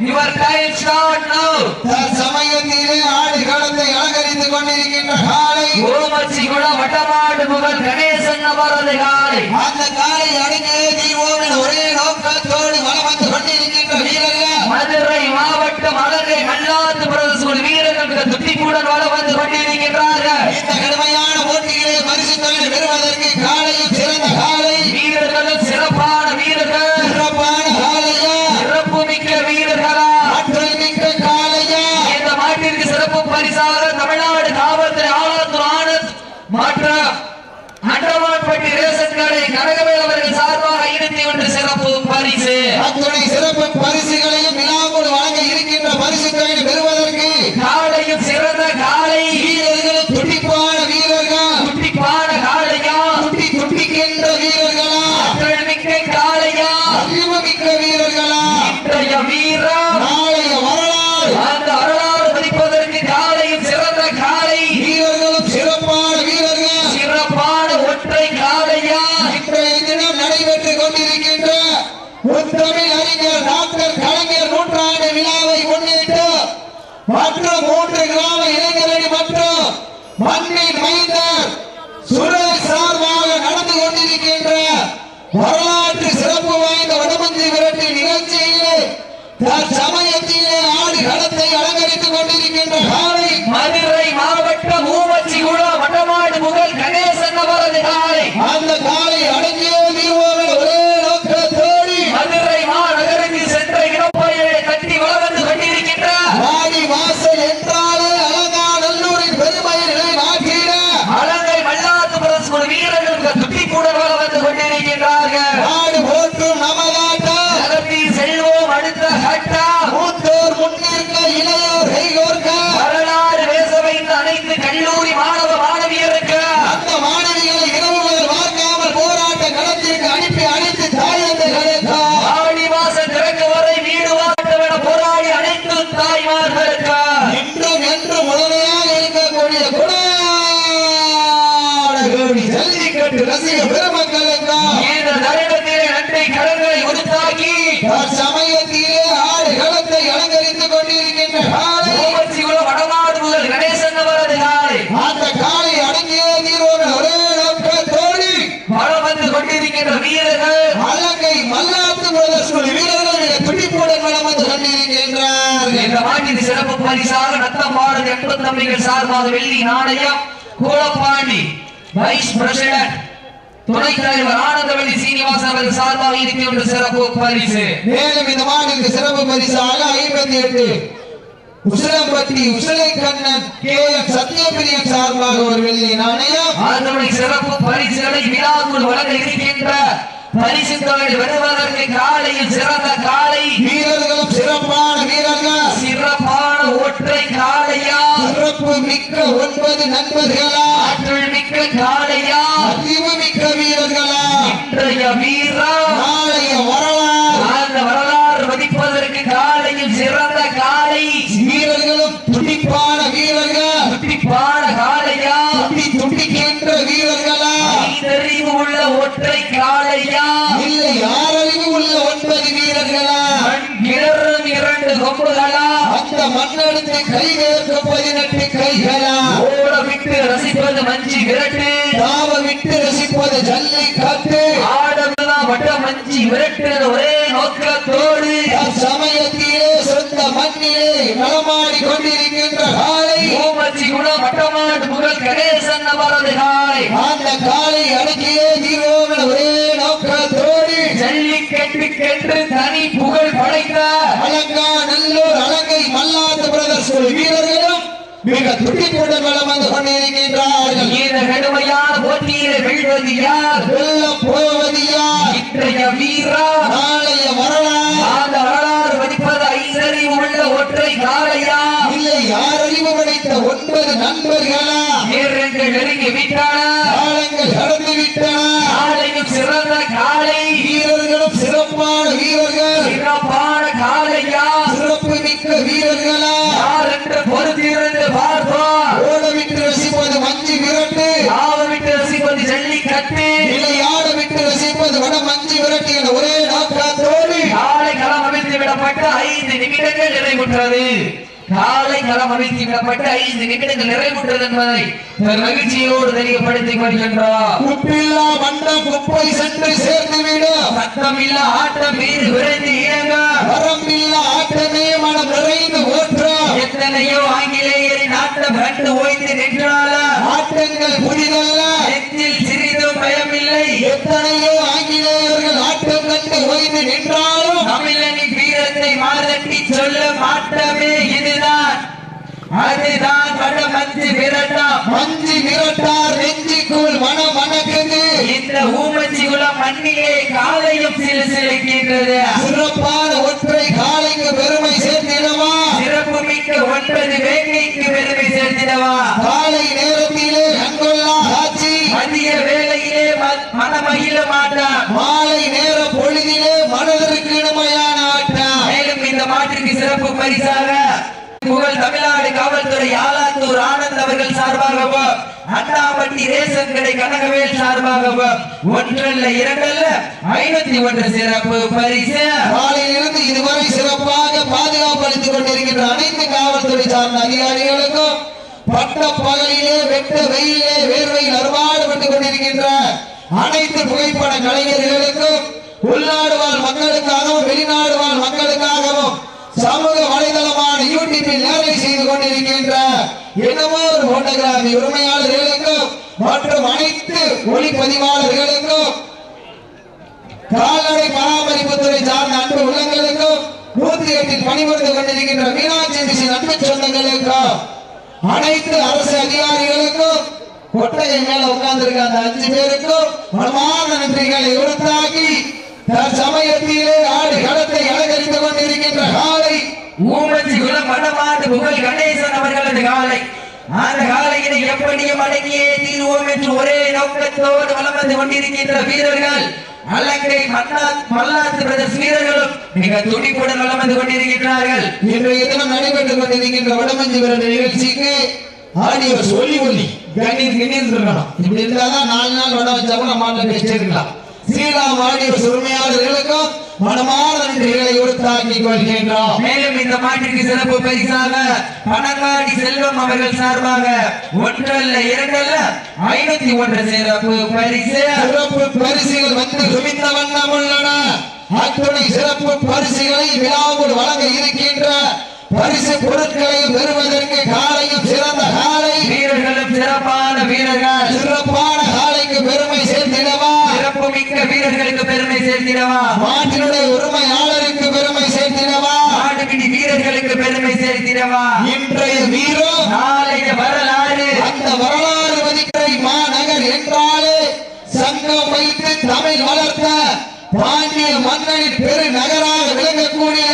Your time start now. தற்சமயத்திலே ஆடு களத்தை அலங்கரித்துக் கொண்டிருக்கின்ற காலை. ஓமச்சிகுள வட்டமாடு முகல் கணேசன் அவரது காலை. அந்த காலை அடங்கிய தீவோவின் ஒரே நோக்கத்தோடு வலம் வந்து கொண்டிருக்கின்ற வீரர்கள். மதுரை மாவட்டம் அழகை மல்லாத்து பிரதேச வீரர்கள் துட்டிப்புடன் வள வந்து கொண்டிருக்கின்றார்கள். இந்த கடுமையான போட்டியிலே பரிசு பெறுவதற்கு காலையும் சிறந்த காலை வீரர்களும் சிறப்பான வீரர்கள் சிறப்பான காலையா சிறப்பு மிக்க வீரர்களா ஆற்றல் மிக்க காலையா இந்த மாட்டிற்கு சிறப்பு பரிசாக தமிழ்நாடு காவல்துறை ஆளாத்தூர் ஆனந்த் மற்ற அண்டமான்பட்டி ரேசன் கடை கனகவேல் அவர்கள் சார்பாக இணைந்து ஒன்று சிறப்பு அத்தனை சிறப்பு பரிசுகள் விழாவோடு வழங்க இருக்கின்ற பரிசு தொகை பெறுவதற்கு காலையும் சிறந்த காலை வீரர்கள் துடிப்பான வீரர்கள் குட்டிப்பான காளையா துட்டி துடிக்கின்ற வீரர்களா ஆற்றல் மிக்க காளையா அறிவு மிக்க வீரர்களா இன்றைய வீரம் நாளைய வரலாறு அந்த வரலாறு மதிப்பதற்கு காலையும் சிறந்த காலை வீரர்களும் சிறப்பான வீரர்கள் சிறப்பான ஒற்றை காளையா இன்றைய தினம் நடைபெற்றுக் கொண்டிருக்கின்ற முத்தமிழ் அறிஞர் டாக்டர் கலைஞர் நூற்றாண்டு விழாவை முன்னிட்டு மற்றும் மூன்று கிராம இளைஞரணி மற்றும் மண்ணின் மைந்தர் சுரேஷ் சார்பாக நடந்து கொண்டிருக்கின்ற வரலாற்று சிறப்பு வாய்ந்த வடமஞ்சி விரட்டு நிகழ்ச்சியிலே தற்சமயத்திலே ஆடு களத்தை அலங்கரித்துக் கொண்டிருக்கின்ற காலை மதுரை மாவட்டம் ஊமச்சிகுளம் வட்டமாடு முகல் கணேசன் அவரது காலை அந்த காலை அடங்கிய தீர்வோவில் ஒரே நோக்கத்தோடு மதுரை மாநகருக்கு சென்ற இடப்பயிரை கட்டி வள வந்து கொண்டிருக்கின்றார் வாடி வாசல் என்றாலே அலங்காநல்லூரின் பெருமையை மாற்றிட அலங்கை மல்லாத்து பிரதேச வீரர்கள் துட்டிப்புடன் வள வந்து கொண்டிருக்கின்றார்கள் நாடு போற்றும் நமதாட்டம் நகர்த்தி செல்வோம் அடுத்த கட்டம் மூத்தோர் முன்னிற்க இளையோர் கைகோர்க்க வரலாறு பேச வைத்த அனைத்து கல்லூரி மாணவ மாணவியருக்கு அந்த மாணவிகளை இரவு முதல் பார்க்காமல் போராட்ட களத்திற்கு அனுப்பி அழைத்து தாயந்தர்களுக்கு ஆடி மாசம் திறக்க வரை வீடு வாட்டமென போராடி அனைத்து தாய்மார்களுக்கு என்றும் என்றும் உடனடியாக இருக்கக்கூடிய குணாடகோடி ஜல்லிக்கட்டு ரசிக பெருமக்களுக்கு இந்த தருணத்திலே நன்றி கடன்களை உருத்தாக்கி சமயத்திலே ஆடு களத்தை அலங்கரித்துக் கொண்டிருக்கின்ற வடமாடு முதல் கணேசன் அவரது காலை. அந்த காலை அடங்கிய தீர்வோடு ஒரே நோக்கத்தோடு வளம் வந்து கொண்டிருக்கின்ற வீரர்கள். அலங்கை மல்லாத்து பிரதர்ஷன வீரர்கள் மிக துடிப்புடன் வளம் வந்து கொண்டிருக்கின்றார்கள் இந்த மாட்டின் சிறப்பு பரிசாக நத்தம் பாடல் எண்பது தம்பிகள் சார்பாக வெள்ளி நாணயம் கூலப்பாண்டி வைஸ் பிரசிடன்ட் துணைத் தலைவர் ஆனந்தவள்ளி சீனிவாசன் அவர்கள் சார்பாக இருக்கின்ற சிறப்பு பரிசு. மேலும் இந்த சிறப்பு பரிசாக ஐம்பத்தி எட்டு உசிலம்பட்டி உசிலை கண்ணன் கே எம் சத்யபிரியன் சார்பாக ஒரு வெள்ளி நாணயம். அதனுடைய சிறப்பு பரிசுகளை விழாக்குள் வழங்க இருக்கின்ற பரிசு தொகை வருவதற்கு காலையில் சிறந்த காலை. வீரர்களும் சிறப்பான வீரர்கள். சிறப்பான ஒற்றை காளையா. சிறப்பு மிக்க ஒன்பது நண்பர்களா. ஆற்றல் மிக்க அறிவு மிக்க வீரர்களா இன்றைய வீரா நாளைய வரலாறு அந்த வரலாறு மதிப்பதற்கு காலையில் சிறந்த காலை. வீரர்களும் துடிப்பான வீரர்கள்? துட்டிப்பான காளையா துடி துடிக்கின்ற வீரர்களா? தெரிவு உள்ள ஒற்றை காளையா இல்லை யாரறிவு உள்ள ஒன்பது வீரர்களா? கிளறும் இரண்டு கொம்புகளா? அந்த மண்ணெடுத்து கைவேற்க பதினெட்டு கைகளா விட்டு ரசிப்பது மஞ்சி விரட்டு. தாவ விட்டு ரசிப்பது ஜல்லி கட்டு ஆடலாம் வட்ட மஞ்சி விரட்டு ஒரே நோக்கத்தோடு. சமயத்திலே சொந்த மண்ணிலே நடமாடி கொண்டிருக்கின்ற காலை. ஓமச்சி குணம் வட்டமாடு புகழ் கணேசன் அவரது காலை. அந்த காலை அடக்கியே தீரோவில் ஒரே நோக்கத்தோடு. ஜல்லிக்கட்டுக்கென்று தனி புகழ் படைத்த அலங்கா நல்லூர் அலங்கை மல்லாத்து பிரதர்ஸ் வீரர்களும் மிக துடிப்புடன் வளம் வந்து கொண்டிருக்கின்றார்கள் இந்த கடுமையான போட்டியிலே வெல்வது யார்? வெல்ல போவது யார்? இன்றைய வீரா? நாளைய வரலாறு அந்த வரலாறு மதிப்பது ஐந்தறி உள்ள ஒற்றை காளையா? இல்லை யார் அறிவு படைத்த ஒன்பது நண்பர்களா? வீரர்கள் நெருங்கி விட்டன காலங்கள் கடந்து விட்டன. காலையும் சிறந்த காலை வீரர்களும் சிறப்பான வீரர்கள் நிமிடங்கள் நிறைவுற்றது. காலை களம் அமைத்து விடப்பட்டு ஐந்து நிமிடங்கள் நிறைவுற்றது என்பதை மகிழ்ச்சியோடு தெரியப்படுத்திக் கொள்கின்றார் குப்பில்லா மண்டம் குப்பை சென்று சேர்ந்துவிடும் சத்தமில்ல ஆட்டம் மீது விரைந்து இயங்க. வரம்பில்லா ஆட்டமே மனம் நிறைந்து ஓற்றம் எத்தனையோ ஆங்கிலேயரின் ஆட்டம் கண்டு ஓய்ந்து நின்றாலும் ஆட்டங்கள் சிறிதும் பயமில்லை. எத்தனையோ ஆங்கிலேயர்கள் ஆட்டம் கண்டு ஓய்ந்து நின்றாலும் தமிழனின் வீரத்தை மாறட்டி சொல்ல மாட்டமே இதுதான். அதுதான் வடமஞ்சு விரட்டம் மஞ்சி விரட்டார் நெஞ்சிக்குள் மனம் மணக்குது இந்த ஊமச்சி குளம் மண்ணிலே காலையும் சிலு சிலுக்கின்றது. சிறப்பான ஒற்றை காலைக்கு பெருமை சேர்த்திடவா? சிறப்பு மிக்க ஒன்பது வேங்கைக்கு பெருமை சேர்த்திடவா? ம- மனமகிழ மாட்டான் மாலை நேர பொழுதிலே மனதிற்கு இனிமையான ஆட்டம் மேலும் இந்த மாட்டிற்கு சிறப்பு பரிசாக புகழ் தமிழ்நாடு காவல்துறை ஆலாத்தூர் ஆனந்த் அவர்கள் சார்பாகவும் அண்ணாமட்டி ரேஷன் கடை கனகவேல் சார்பாகவும் ஒன்றல்ல இரண்டல்ல ஐநூத்தி ஒன்று சிறப்பு பரிசு. காலையிலிருந்து இதுவரை சிறப்பாக பாதுகாப்பு அளித்துக் கொண்டிருக்கின்ற அனைத்து காவல்துறை சார்ந்த அதிகாரிகளுக்கும் பட்ட பகலிலே வெட்ட வெயிலே வேர்வையில் அறுபாடுபட்டுக் கொண்டிருக்கின்ற அனைத்து புகைப்பட கலைஞர்களுக்கும் உள்நாடு வாழ் மக்களுக்காகவும் வெளிநாடு வாழ் மக்களுக்காகவும் சமூக வலைதளமான யூடியூபில் நேரலை செய்து கொண்டிருக்கின்ற என்னமோ ஒரு போட்டோகிராஃபி உரிமையாளர்களுக்கும் மற்றும் அனைத்து ஒளிப்பதிவாளர்களுக்கும் கால்நடை பராமரிப்புத்துறை சார்ந்த அன்பு உள்ளங்களுக்கும் நூத்தி எட்டில் பணிபுரிந்து கொண்டிருக்கின்ற மீனாட்சி அன்பு சொந்தங்களுக்கும் அனைத்து அரசு அதிகாரிகளுக்கும் கொட்டையை மேல உட்கார்ந்திருக்க அந்த அஞ்சு பேருக்கும் மனமான நன்றிகளை உறுத்தாக்கி தற்சமயத்திலே ஆடு களத்தை அலங்கரித்துக் கொண்டிருக்கின்ற காலை ஊமச்சி குலம் வடமாட்டு புகழ் கணேசன் அவர்களது காலை. அந்த காலையினை எப்படியும் அடங்கியே தீர்வோம் என்று ஒரே நோக்கத்தோடு வலம் வந்து கொண்டிருக்கின்ற வீரர்கள் அலங்கை மன்னா மல்லாத்து பிரதேச வீரர்களும் மிக துடிப்புடன் வலம் வந்து கொண்டிருக்கின்றார்கள். இன்றைய தினம் நடைபெற்றுக் கொண்டிருக்கின்ற வடமஞ்சி விரட்டு நிகழ்ச்சிக்கு ஆடியோ சொல்லி ஒல்லி கண்ணீர் கண்ணீர் இருக்கணும் இப்படி இருந்தாதான் நாலு நாள் வட வச்சா கூட மாட்ட பேசிருக்கலாம் ஸ்ரீராம் ஆடியோ உரிமையாளர்களுக்கும் மனமான நன்றிகளை உறுத்தாக்கிக் கொள்கின்றோம். மேலும் இந்த மாட்டிற்கு சிறப்பு பரிசாக பனங்காடி செல்வம் அவர்கள் சார்பாக ஒன்றல்ல இரண்டல்ல ஐநூத்தி ஒன்று சிறப்பு பரிசு. சிறப்பு பரிசுகள் வந்து குவிந்த வண்ணம் உள்ளன அத்துணை சிறப்பு பரிசுகளை விழாவில் வழங்க இருக்கின்ற பரிசு பொருட்களை பெறுவதற்கு காலையும் சிறந்த காலை. சிறப்பான வீரர்கள். சிறப்பான காலைக்கு பெருமை சேர்த்திடவா? சிறப்பு மிக்க வீரர்களுக்கு பெருமை சேர்த்திடவா? மாட்டினுடைய உரிமையாளருக்கு பெருமை சேர்த்திடவா? மாடுபிடி வீரர்களுக்கு பெருமை சேர்த்திடவா? இன்றைய வீரம் நாளைய வரலாறு. அந்த வரலாறு மதிக்கரை மாநகர் என்றாலே சங்கம் வைத்து தமிழ் வளர்த்த பாண்டிய மன்னனின் பெரு நகராக விளங்கக்கூடிய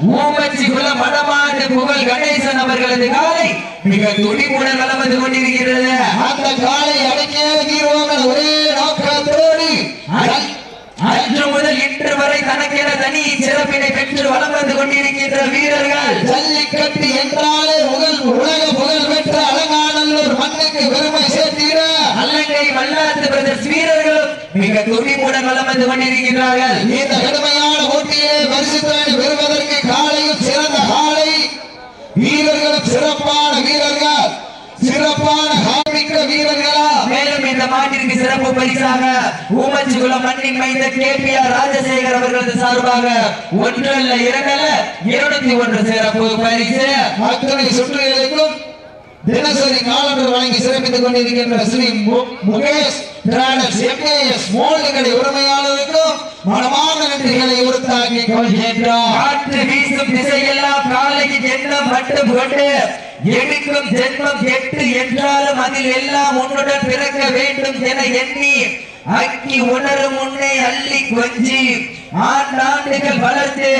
ஊமச்சி குலம் வடமாடு புகழ் கணேசன் அவர்களது காலை மிக துடிப்புடன் வலம் வந்து கொண்டிருக்கிறது. அந்த காலை அடக்கிய தீர்வோம் என ஒரே நோக்கத்தோடு அ- அன்று முதல் இன்று வரை தனக்கென தனி சிறப்பினை பெற்று வந்து கொண்டிருக்கின்ற வீரர்கள். ஜல்லிக்கட்டு என்றாலே முதல் உலக புகழ் பெற்ற அலங்காநல்லூர் மண்ணுக்கு பெருமை சேர்த்திட. அல்லங்கை பிரதர்ஸ் வீரர்களும் மிக துடிப்புடன் வலம் வந்து கொண்டிருக்கின்றார்கள். இந்த கடுமையான போட்டியிலே பரிசுத்தனை பெறுவதற்கு காலையும் சிறந்த காலை வீரர்களும் சிறப்பான வீரர்கள் சிறப்பான காமிக்க வீரர்களா மேலும் இந்த மாட்டிற்கு சிறப்பு பரிசாக ஊமச்சிகுளம் மண்ணின் மைந்த கே பி ஆர் ராஜசேகர் அவர்களது சார்பாக ஒன்றல்ல இரண்டல்ல இருநூத்தி ஒன்று சிறப்பு பரிசு. அத்தனை சுற்றுகளுக்கும் தினசரி காலண்டர் வழங்கி சிறப்பித்துக் கொண்டிருக்கின்ற Shri Mukesh traders MAS mould கடை உரிமையாளருக்கும் மனமான நன்றிகளை உறுத்தாக்கிக் கொள்கின்றோம். காற்று வீசும் திசையெல்லாம் காலையில் எண்ணம் மட்டும் கொண்டு எடுக்கும் ஜென்மம் எட்டு என்றாலும் அதில் எல்லாம் உன்னுடன் பிறக்க வேண்டும் என எண்ணி அக்கி உணரும் முன்னே அள்ளி கொஞ்சி ஆண்டாண்டுகள் வளர்த்து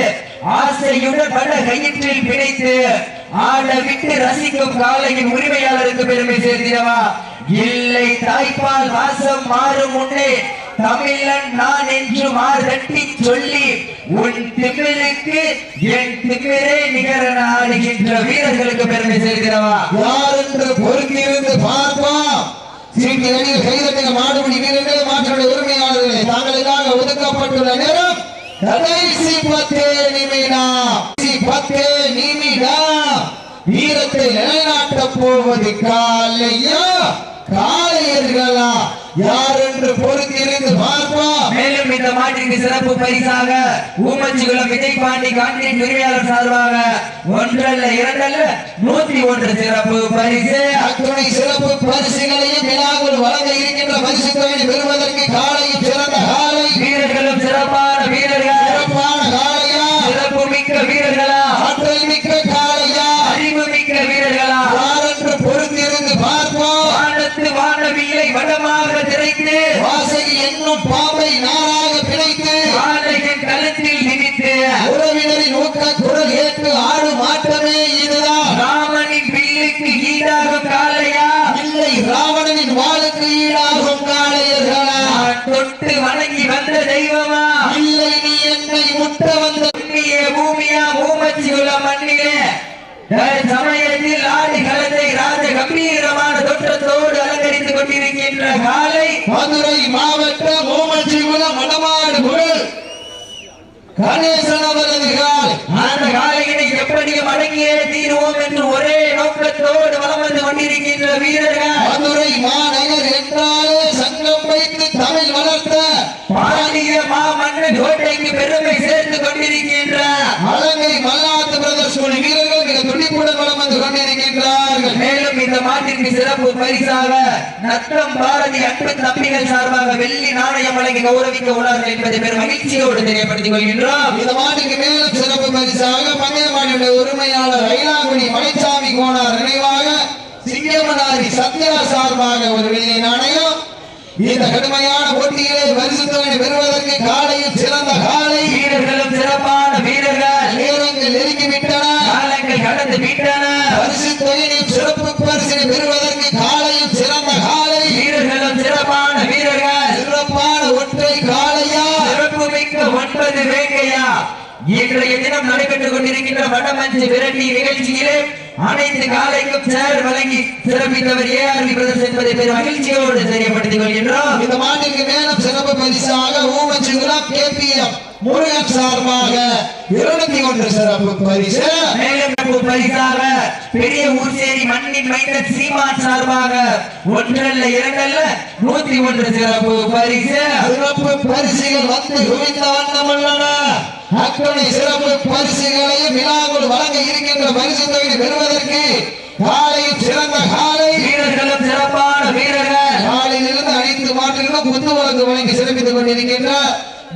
ஆசையுடன் பல கயிற்றில் பிணைத்து ஆட விட்டு ரசிக்கும் காலையின் உரிமையாளருக்கு பெருமை சேர்த்திடவா? இல்லை தாய்ப்பால் வாசம் மாறும் முன்னே தமிழன் நான் என்று மாறட்டி சொல்லி உன் திமிழுக்கு என் திமிரே நிகர ஆடுகின்ற வீரர்களுக்கு செய்கிறவா யார் என்று பொறுத்திருந்து பார்ப்போம் சீட்டி அணியில் மாடுபடி வீரர்கள் வீரர்களே மாற்றுடைய உரிமையாளர்களே தாங்களுக்காக ஒதுக்கப்பட்டுள்ள நேரம் கடைசி பத்தே நிமிடம். கடைசி வீரத்தை நிலைநாட்ட போவது காலையா? காலையர்களா? யார் என்று பொறு இந்த மாட்டிற்கு சிறப்பு பரிசாக ஊமச்சிகுளம் விஜய் பாண்டி கான்கிரீட் உரிமையாளர் சார்பாக ஒன்றல்ல இரண்டல்ல நூத்தி ஒன்று சிறப்பு பரிசு. அத்துணை சிறப்பு பரிசுகளையும் விழாவில் வழங்க இருக்கின்ற பரிசு தொகையை பெறுவதற்கு காலையும் சிறந்த காலை. வீரர்களும் சிறப்பான வீரர்கள்? சிறப்பான காளையா சிறப்பு மிக்க வீரர்களா? ஆற்றல் மிக்க காளையா அறிவு மிக்க வீரர்களா? யார் என்று பொறுத்திருந்து பார்ப்போம். வானத்து வானவில்லை வடமாக திரைத்து வாசகி என்னும் பாம்பை நாராக நிமித்து உறவினரின் ஊக்க குரல் ஏற்று ஆடும் ஆட்டமே இதுதான். ராமனின் வில்லுக்கு ஈடாகும் காளையா? இல்லை ராவணனின் வாளுக்கு ஈடாகும் காளையர்களா? தொட்டு வணங்கி வந்த தெய்வமா? இல்லை நீ என்னை முட்ட வந்த புண்ணிய பூமியா ஊமச்சிகுல மண்ணிலே? சமயத்தில் ஆடி களத்தை ராஜ கம்பீரமான தோற்றத்தோடு அலங்கரித்துக் கொண்டிருக்கின்ற காலை மதுரை மாவட்டம் ஓமச்சிகுளம் மணமாடு புகழ் கணேசன் அவரது அந்த காலையினை எப்படி அடங்கியே தீருவோம் என்று ஒரே நோக்கத்தோடு வலம் வந்து கொண்டிருக்கின்ற வீரர்கள் மதுரை மாநகர் என்றாலே சங்கம் வைத்து தமிழ் வளர்த்த பாண்டிய மாமன்னன் கோட்டைக்கு பெருமை சேர்த்து கொண்டிருக்கின்ற அலங்கை மல்லாத்து பிரதர்ஸ் குழு வீரர்கள் மிக துடிப்புடன் வலம் வந்து கொண்டிருக்கின்றார்கள் மேலும் மாட்டிற்கு சிறப்பு பரிசாக நத்தம் பாரதி அன்பு தம்பிகள் சார்பாக வெள்ளி நாணயம் வழங்கி கௌரவிக்க உள்ளார்கள் என்பதை பெரும் மகிழ்ச்சியோடு தெரியப்படுத்திக் கொள்கின்றோம். இந்த மாட்டுக்கு மேலும் சிறப்பு பரிசாக பந்தயமாடியுடைய உரிமையாளர் ஐலாங்குடி மலைச்சாமி கோனார் நினைவாக சிங்கமனாரி சத்யா சார்பாக ஒரு வெள்ளி நாணயம். இந்த கடுமையான போட்டியிலே பரிசுத்தவனை பெறுவதற்கு காலையில் சிறந்த காலை. வீரர்களும் சிறப்பான வீரர்கள். நேரங்கள் நெருங்கிவிட்டன. காலங்கள் கடந்து விட்டன. பரிசு தொகையிலும் சிறப்பு பரிசினை பெறுவதற்கு காலையில் சிறந்த காலை வீரர்களும் சிறப்பான வீரர்கள் சிறப்பான ஒற்றை காளையா சிறப்பு மிக்க ஒன்பது வேங்கையா இன்றைய தினம் நடைபெற்றுக் கொண்டிருக்கின்ற வடமஞ்சு விரட்டி நிகழ்ச்சியிலே அனைத்து காலைக்கும் சேர் வழங்கி சிறப்பித்தவர் ஏஆர்வி பிரதர்ஸ் என்பதை பெரும் மகிழ்ச்சியோடு தெரியப்படுத்திக் கொள்கின்றோம். இந்த மாட்டிற்கு மேலும் சிறப்பு பரிசாக ஊமச்சிகுளம் கேபிஎம் முருகன் சார்பாக இருநூத்தி ஒன்று சிறப்பு பரிசு. மேலும் பரிசாக பெரிய ஊர்சேரி மண்ணின் மைந்தன் சீமான் சார்பாக ஒன்றல்ல இரண்டல்ல நூத்தி ஒன்று சிறப்பு பரிசு. சிறப்பு பரிசுகள் வந்து குவிந்த வண்ணம் உள்ளன அத்தனை சிறப்பு பரிசுகளையும் விழாக்குள் வழங்க இருக்கின்ற பரிசு தொகை பெறுவதற்கு காலையில் சிறந்த காலை வீரர்களும் சிறப்பான வீரர்கள். காலையிலிருந்து அனைத்து மாற்றுகளும் குத்து வழக்கு வழங்கி சிறப்பித்துக் கொண்டிருக்கின்ற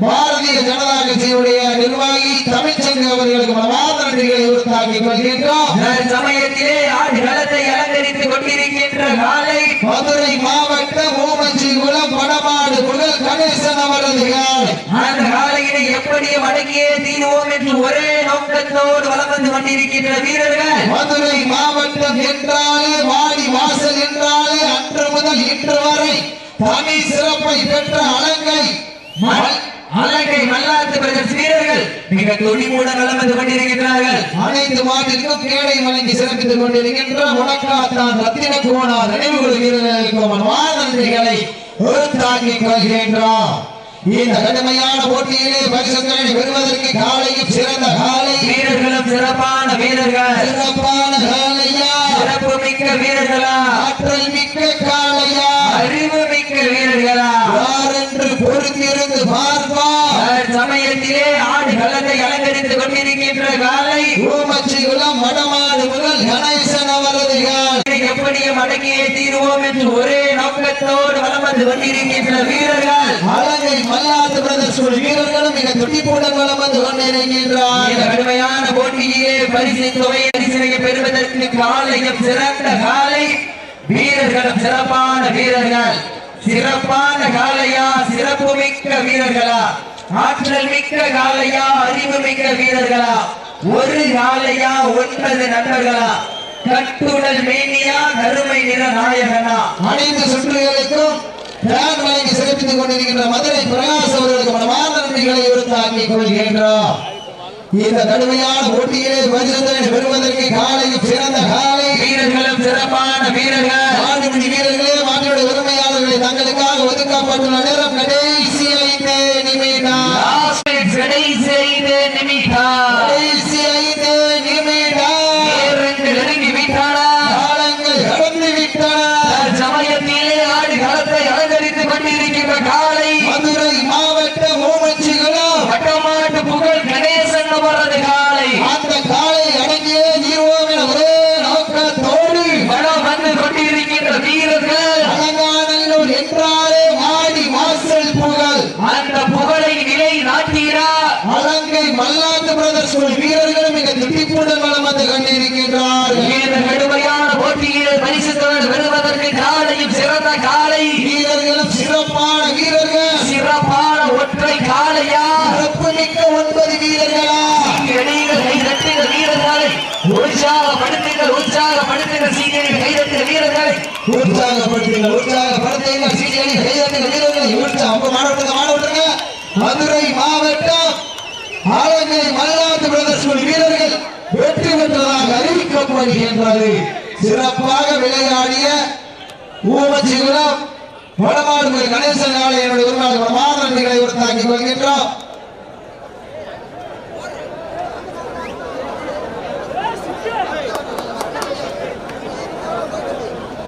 பாரதிய ஜனதா கட்சியுடைய நிர்வாகி தமிழ்ச்சங்க அவர்களுக்கு மனமார்ந்த நன்றிகளை உறுத்தாக்கிக் கொள்கின்றோம் சமயத்திலே ஆடு களத்தை அலங்கரித்துக் கொண்டிருக்கின்ற காலை மதுரை மாவட்டம் குளம் படமாடு புகழ் கணேசன் அவரது அந்த காலையினை எப்படியும் அடங்கியே தீருவோம் என்று ஒரே நோக்கத்தோடு வலம் வந்து கொண்டிருக்கின்ற வீரர்கள். மதுரை மாவட்டம் என்றாலே வாடி வாசல் என்றாலே அன்று முதல் இன்று வரை தனி சிறப்பை பெற்ற அலங்கை. அலங்கை மல்லாத்து பிரதர்ஸ் வீரர்கள் மிக துணிவுடன் வலம் வந்து கொண்டிருக்கின்றார்கள். அனைத்து மாட்டிற்கும் கேடை வழங்கி சிறப்பித்துக் கொண்டிருக்கின்ற முடக்காத்தான் ரத்தின கோணார் நினைவுகள் வீரர்களுக்கு மனமார்ந்த உறுத்தாக்கிக் கொள்கின்றோம் இந்த கடுமையான போட்டியிலே பரிசுகளை பெறுவதற்கு காலையும் சிறந்த காலை. வீரர்களும் சிறப்பான வீரர்கள். சிறப்பான காலையா? சிறப்பு மிக்க வீரர்களா? ஆற்றல் மிக்க காலையா? அறிவு மிக்க வீரர்களா? யார் என்று பொறுத்திருந்து பார்ப்பா? சமயத்திலே ஆடு களத்தை அலங்கரித்துக் கொண்டிருக்கின்ற காலை? ஊமச்சிகுளம் வடமாடு முதல் கணேசன் அவரது காலை. எப்படியும் அடங்கியே தீருவோம் என்று ஒரே நோக்கத்தோடு வலம் வந்து கொண்டிருக்கின்ற வீரர்கள். அழகை மல்லாத்து பிரதர்ஸ் வீரர்களும் மிக துடிப்புடன் வலம் வந்து கொண்டிருக்கின்றார் இந்த கடுமையான போட்டியிலே பரிசு தொகை பரிசினையை பெறுவதற்கு காலையும் சிறந்த காலை. வீரர்களும் சிறப்பான வீரர்கள். சிறப்பான காலையா? சிறப்பு மிக்க வீரர்களா? ஆற்றல் மிக்க காலையா? அறிவு மிக்க வீரர்களா? ஒரு காலையா? ஒன்பது நண்பர்களா? கட்டுடல் மேனியா கருமை நிற நாயகனா. அனைத்து சுற்றுகளுக்கும் ஃபேன் வழங்கி சிறப்பித்துக் கொண்டிருக்கின்ற மதுரை பிரகாஷ் அவர்களுக்கு மனமார்ந்த நன்றிகளை கொள்கின்றோம். இந்த கடுமையான போட்டியிலே பரிசுத்தனை பெறுவதற்கு காலையும் சிறந்த காலை வீரர்களும் சிறப்பான வீரர்கள். மாடுபிடி வீரர்களே மாட்டுடைய உரிமையாளர்களை தங்களுக்காக ஒதுக்கப்பட்டுள்ள நேரம் கடைசி உற்சாகப்படுத்துங்க உற்சாகப்படுத்துங்க உற்சாகப்படுத்துங்கள் சீனியர் கைதட்டுங்கள் வீரர்களை உற்சாகம் மாவட்டத்துக்கு மாவட்டங்க மதுரை மாவட்டம் ஆலங்கை மல்லாத்து பிரதர்ஸ் வீரர்கள் வெற்றி பெற்றதாக அறிவிக்கப்படுகின்றது சிறப்பாக விளையாடிய ஊமச்சிகுளம் வடமாடுமொழி கணேசன் நாளை என்னுடைய ஒரு நாள் பிரமாணங்களை கொள்கின்றோம்